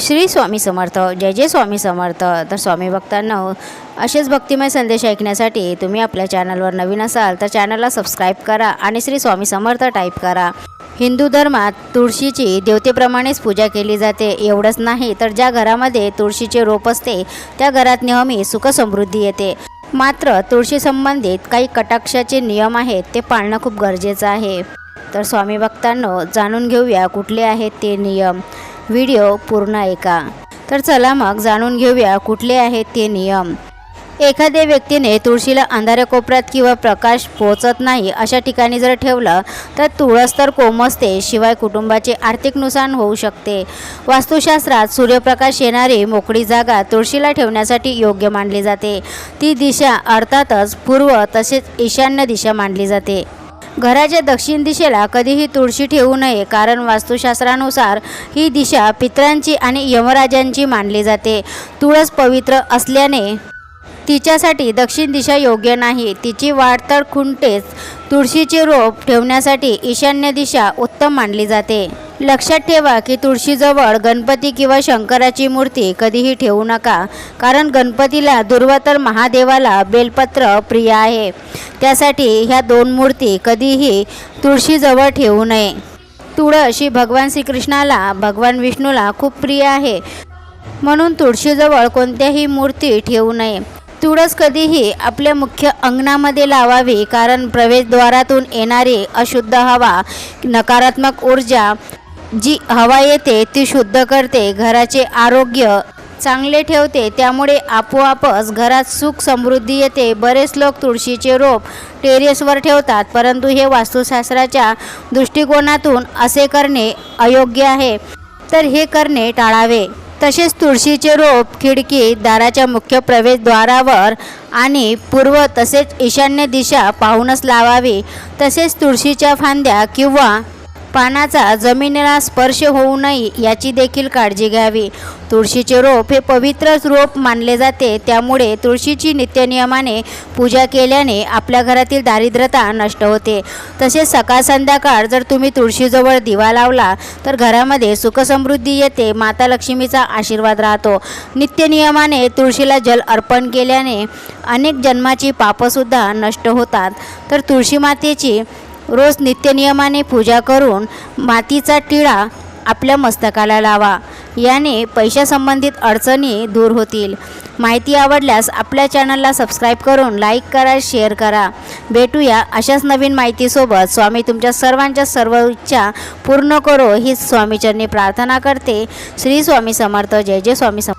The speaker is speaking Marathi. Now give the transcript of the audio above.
श्री स्वामी समर्थ जय जय स्वामी समर्थ. तर स्वामी भक्तांना असेच भक्तिमय संदेश ऐकण्यासाठी तुम्ही आपल्या चॅनलवर नवीन असाल तर चॅनलला सबस्क्राईब करा आणि श्री स्वामी समर्थ टाईप करा. हिंदू धर्मात तुळशीची देवतेप्रमाणेच पूजा केली जाते एवढंच नाही तर ज्या घरामध्ये तुळशीचे रोप असते त्या घरात नेहमी सुखसमृद्धी येते. मात्र तुळशी संबंधित काही कटाक्षाचे नियम आहेत ते पाळणं खूप गरजेचं आहे. तर स्वामी भक्तांनो जाणून घेऊया कुठले आहेत ते नियम. व्हिडिओ पूर्ण ऐका. तर चला मग जाणून घेऊया कुठले आहेत ते नियम. एखाद्या व्यक्तीने तुळशीला अंधाऱ्या कोपऱ्यात किंवा प्रकाश पोचत नाही अशा ठिकाणी जर ठेवलं तर तुळस तर कोमसते शिवाय कुटुंबाचे आर्थिक नुकसान होऊ शकते. वास्तुशास्त्रात सूर्यप्रकाश येणारी मोकळी जागा तुळशीला ठेवण्यासाठी योग्य मानली जाते. ती दिशा अर्थातच पूर्व तसेच ईशान्य दिशा मानली जाते. घराच्या दक्षिण दिशेला कधीही तुळशी ठेवू नये कारण वास्तुशास्त्रानुसार ही दिशा पितरांची आणि यमराजांची मानली जाते. तुळस पवित्र असल्याने तिच्यासाठी दक्षिण दिशा योग्य नाही. तिची वाढ तर खुंटेच. तुळशीचे रोप ठेवण्यासाठी ईशान्य दिशा उत्तम मानली जाते. लक्षात ठेवा की तुळशीजवळ गणपती किंवा शंकराची मूर्ती कधीही ठेवू नका कारण गणपतीला दुर्वातर महादेवाला बेलपत्र प्रिय आहे. त्यासाठी ह्या दोन मूर्ती कधीही तुळशीजवळ ठेवू नये. तुळस ही भगवान श्रीकृष्णाला भगवान विष्णूला खूप प्रिय आहे. म्हणून तुळशीजवळ कोणत्याही मूर्ती ठेवू नये. तुळस कधीही आपल्या मुख्य अंगणामध्ये लावावी कारण प्रवेशद्वारातून येणारी अशुद्ध हवा नकारात्मक ऊर्जा जी हवा येते ती शुद्ध करते घराचे आरोग्य चांगले ठेवते त्यामुळे आपोआपच घरात सुख समृद्धी येते. बरेच लोक तुळशीचे रोप टेरेसवर ठेवतात परंतु हे वास्तुशास्त्राच्या दृष्टिकोनातून असे करणे अयोग्य आहे. तर हे करणे टाळावे. तसेच तुळशीचे रोप खिडकी दाराच्या मुख्य प्रवेशद्वारावर आणि पूर्व तसेच ईशान्य दिशा पाहूनच लावावी. तसेच तुळशीच्या फांद्या किंवा पानाचा जमिनीला स्पर्श होऊ नये याची देखील काळजी घ्यावी. तुळशीचे रोप हे पवित्र रोप मानले जाते. त्यामुळे तुळशीची नित्यनियमाने पूजा केल्याने आपल्या घरातील दारिद्रता नष्ट होते. तसेच सकाळ संध्याकाळ जर तुम्ही तुळशीजवळ दिवा लावला तर घरामध्ये सुखसमृद्धी येते माता लक्ष्मीचा आशीर्वाद राहतो. नित्यनियमाने तुळशीला जल अर्पण केल्याने अनेक जन्माची पापंसुद्धा नष्ट होतात. तर तुळशी मातेची रोज नित्यनियमाने पूजा करून मातीचा टिळा आपल्या मस्तकाला लावा. याने पैशासंबंधित अडचणी दूर होतील. माहिती आवडल्यास आपल्या चॅनलला सबस्क्राईब करून लाईक करा शेअर करा. भेटूया अशाच नवीन माहितीसोबत. स्वामी तुमच्या सर्वांच्या सर्व इच्छा पूर्ण करो ही स्वामीचरणी प्रार्थना करते. श्री स्वामी समर्थ. जय जय स्वामी समर्थ